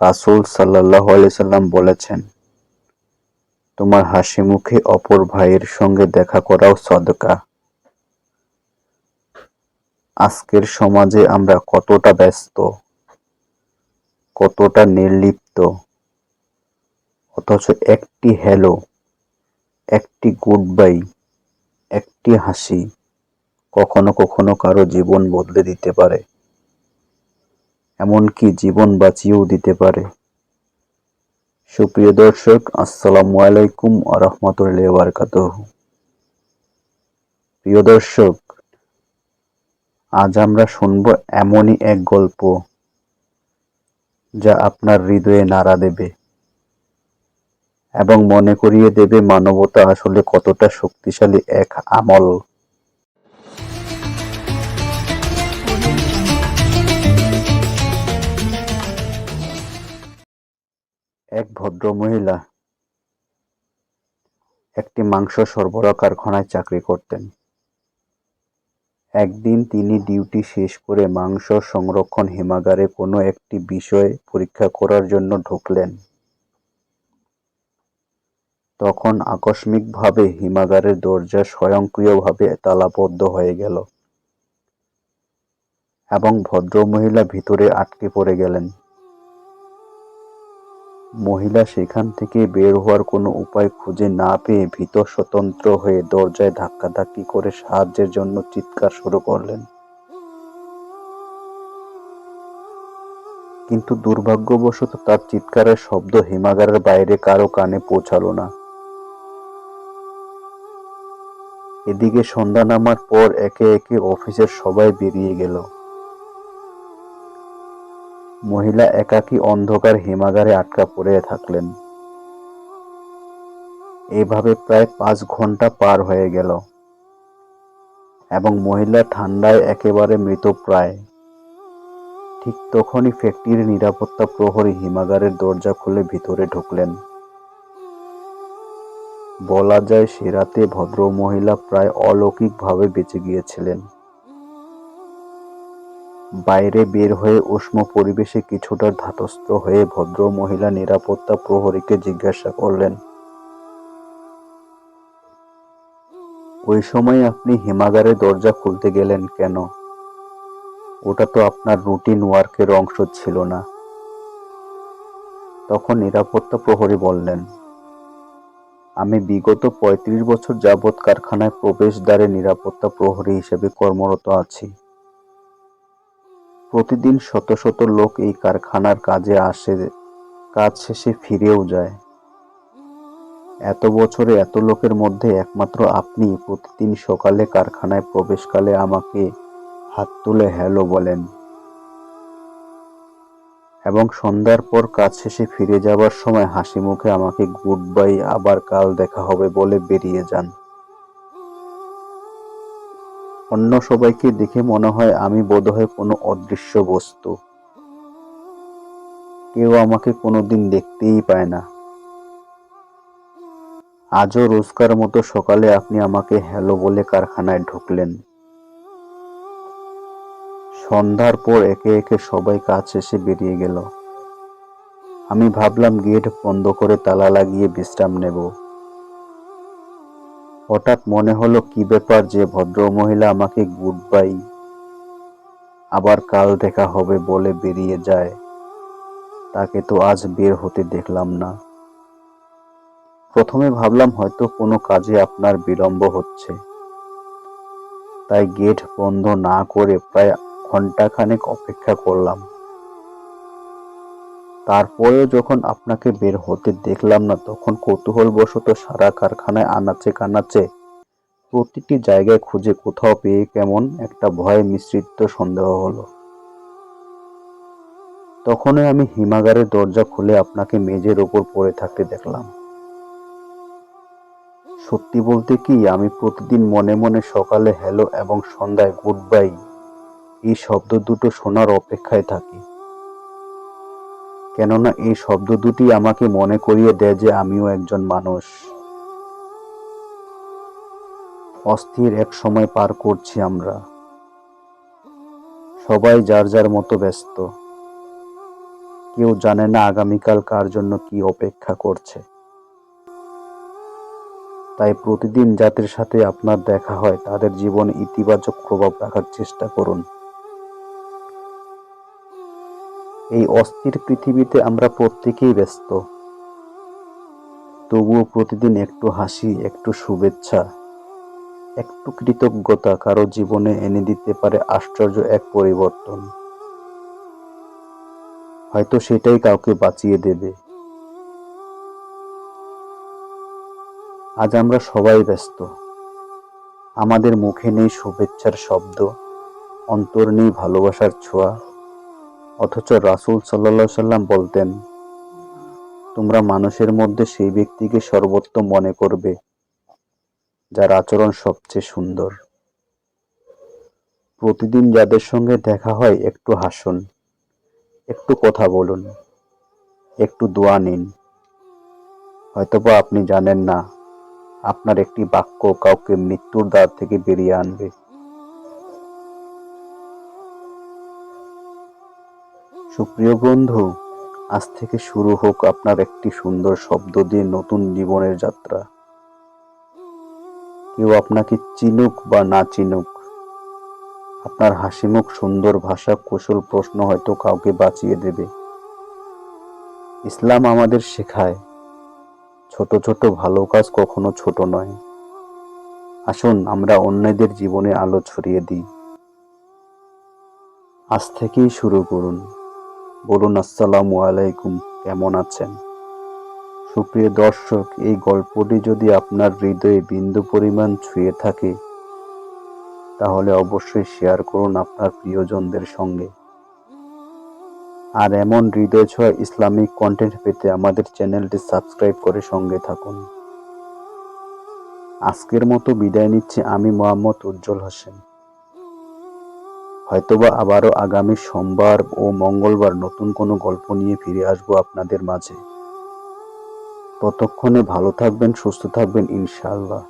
রাসূল আলাইহি সাল্লাম বলেছেন, তোমার হাসি মুখে অপর ভাইয়ের সঙ্গে দেখা করাও সদকা। আজকের সমাজে আমরা কতটা ব্যস্ত, কতটা নির্লিপ্ত, অথচ একটি হ্যালো, একটি গুড বাই একটি হাসি কখনো কখনো কারও জীবন বদলে দিতে পারে। এমনকি জীবন বাঁচিয়েও দিতে পারে। সুপ্রিয় দর্শক, আসসালামু আলাইকুম আরহামতুল্লাহ বারকাত প্রিয় দর্শক, আজ আমরা শুনব এমনই এক গল্প যা আপনার হৃদয়ে নাড়া দেবে এবং মনে করিয়ে দেবে মানবতা আসলে কতটা শক্তিশালী এক আমল। এক ভদ্র মহিলা একটি মাংস সরবরাহ কারখানায় চাকরি করতেন। একদিন তিনি ডিউটি শেষ করে মাংস সংরক্ষণ হিমাগারে কোনো একটি বিষয় পরীক্ষা করার জন্য ঢুকলেন। তখন আকস্মিকভাবে হিমাগারের দরজা স্বয়ংক্রিয়ভাবে তালাবদ্ধ হয়ে গেল এবং ভদ্রমহিলা ভিতরে আটকে পড়ে গেলেন। মহিলা সেখান থেকে বের হওয়ার কোনো উপায় খুঁজে না পেয়ে ভীত স্বতন্ত্র হয়ে দরজায় ধাক্কাধাক্কি করে সাহায্যের জন্য চিৎকার শুরু করলেন। কিন্তু দুর্ভাগ্যবশত তার চিৎকারের শব্দ হিমাগারের বাইরে কারও কানে পৌঁছালো না। এদিকে সন্ধ্যা নামার পর একে একে অফিসের সবাই বেরিয়ে গেল। মহিলা একাকী অন্ধকার হিমাগারে আটকা পড়ে থাকলেন। এভাবে প্রায় পাঁচ ঘণ্টা পার হয়ে গেল এবং মহিলা ঠান্ডায় একেবারে মৃতপ্রায় ঠিক তখনই ফ্যাক্টরির নিরাপত্তা প্রহরী হিমাগারের দরজা খুলে ভিতরে ঢুকলেন। বলা যায় সে রাতে ভদ্র মহিলা প্রায় অলৌকিকভাবে বেঁচে গিয়েছিলেন। বাইরে বের হয়ে উষ্ণ পরিবেশে কিছুটা ধাতস্থ হয়ে ভদ্র মহিলা নিরাপত্তা প্রহরীকে জিজ্ঞাসা করলেন, ওই সময় আপনি হিমাগারের দরজা খুলতে গেলেন কেন? ওটা তো আপনার রুটিন ওয়ার্কের অংশ ছিল না। তখন নিরাপত্তা প্রহরী বললেন, আমি বিগত ৩৫ বছর যাবৎ কারখানায় প্রবেশদ্বারে নিরাপত্তা প্রহরী হিসেবে কর্মরত আছি। প্রতিদিন শত শত লোক এই কারখানার কাজে আসে, কাজ শেষে ফিরেও যায়। এত বছরে এত লোকের মধ্যে একমাত্র আপনি প্রতিদিন সকালে কারখানায় প্রবেশকালে আমাকে হাত তুলে হ্যালো বলেন। এবং সন্ধ্যার পর কাজ শেষে ফিরে যাবার সময় হাসি মুখে আমাকে গুড বাই, আবার কাল দেখা হবে বলে বেরিয়ে যান। অন্য সবাইকে দেখে মনে হয় আমি বোধহয় কোনো অদৃশ্য বস্তু। কেউ আমাকে কোনোদিন দেখতেই পায় না। আজও রোজকার মতো সকালে আপনি আমাকে হ্যালো বলে কারখানায় ঢুকলেন। সন্ধ্যার পর একে একে সবাই কাজ শেষে বেরিয়ে গেল। আমি ভাবলাম গেট বন্ধ করে তালা লাগিয়ে বিশ্রাম নেব। হঠাৎ মনে হলো কি ব্যাপার যে ভদ্র মহিলা আমাকে গুড বাই আবার কাল দেখা হবে বলে বেরিয়ে যায়। তাকে তো আজ বের হতে দেখলাম না। প্রথমে ভাবলাম হয়তো কোনো কাজে আপনার বিলম্ব হচ্ছে। তাই গেট বন্ধ না করে প্রায় ঘন্টাখানেক অপেক্ষা করলাম। তারপরেও যখন আপনাকে বের হতে দেখলাম না, তখন কৌতূহলবশত সারা কারখানায় আনাচে কানাচে প্রতিটি জায়গায় খুঁজে কোথাও পেয়ে কেমন একটা ভয় মিশ্রিত সন্দেহ হলো। তখনই আমি হিমাগারের দরজা খুলে আপনাকে মেজের ওপর পড়ে থাকতে দেখলাম। সত্যি বলতে কি, আমি প্রতিদিন মনে মনে সকালে হ্যালো এবং সন্ধ্যায় গুড বাই এই শব্দ দুটো শোনার অপেক্ষায় থাকি। কেননা এই শব্দ দুটি আমাকে মনে করিয়ে দেয় যে আমিও একজন মানুষ। অস্থির এক সময় পার করছি আমরা। সবাই যার যার মতো ব্যস্ত। কেউ জানে না আগামীকাল কার জন্য কি অপেক্ষা করছে। তাই প্রতিদিন যাদের সাথে আপনার দেখা হয়, তাদের জীবনে ইতিবাচক প্রভাব রাখার চেষ্টা করুন। এই অস্থির পৃথিবীতে আমরা প্রত্যেকেই ব্যস্ত। তবুও প্রতিদিন একটু হাসি, একটু শুভেচ্ছা, একটু কৃতজ্ঞতা কারও জীবনে এনে দিতে পারে আশ্চর্য এক পরিবর্তন। হয়তো সেটাই কাউকে বাঁচিয়ে দেবে। আজ আমরা সবাই ব্যস্ত। আমাদের মুখে নেই শুভেচ্ছার শব্দ, অন্তর নেই ভালোবাসার ছোঁয়া। অথচ রাসূল সাল্লাহ সাল্লাম বলতেন, তোমরা মানুষের মধ্যে সেই ব্যক্তিকে সর্বোত্তম মনে করবে, যার আচরণ সবচেয়ে সুন্দর। প্রতিদিন যাদের সঙ্গে দেখা হয়, একটু হাসুন, একটু কথা বলুন, একটু দোয়া নিন। হয়তোবা আপনি জানেন না, আপনার একটি বাক্য কাউকে মৃত্যুর দ্বার থেকে বেরিয়ে আনবে। সুপ্রিয় বন্ধু, আজ থেকে শুরু হোক আপনার একটি সুন্দর শব্দ দিয়ে নতুন জীবনের যাত্রা। কেউ আপনাকে চিনুক বা না চিনুক, আপনার হাসিমুখ সুন্দর ভাষা কুশল প্রশ্ন হয়তো কাউকে বাঁচিয়ে দেবে। ইসলাম আমাদের শেখায়, ছোট ছোট ভালো কাজ কখনো ছোট নয়। আসুন আমরা অন্যদের জীবনে আলো ছড়িয়ে দিই। আজ থেকেই শুরু করুন। বলুন, আসসালামু আলাইকুম, কেমন আছেন? সুপ্রিয় দর্শক, এই গল্পটি যদি আপনার হৃদয়ে বিন্দু পরিমাণ ছুঁয়ে থাকে, তাহলে অবশ্যই শেয়ার করুন আপনার প্রিয়জনদের সঙ্গে। আর এমন হৃদয় ছোঁয়া ইসলামিক কন্টেন্ট পেতে আমাদের চ্যানেলটি সাবস্ক্রাইব করে সঙ্গে থাকুন। আজকের মতো বিদায় নিচ্ছি। আমি মোহাম্মদ উজ্জ্বল হোসেন। হয়তোবা আবারও আগামী সোমবার ও মঙ্গলবার নতুন কোনো গল্প নিয়ে ফিরে আসব আপনাদের মাঝে। ততক্ষণে ভালো থাকবেন, সুস্থ থাকবেন, ইনশাআল্লাহ।